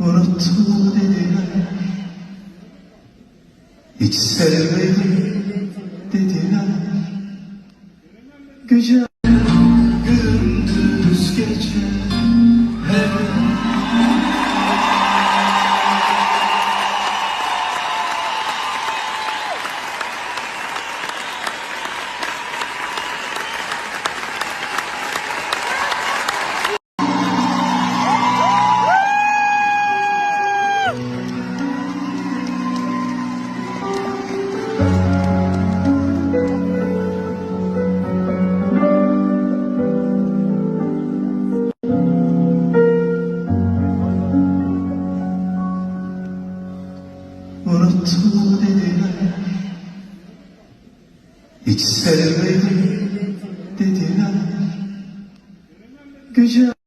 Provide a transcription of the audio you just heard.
unuttu dediler Hiç sevmedim dediler Gece Unuttum dedi Hiç sevmedim dediler Güce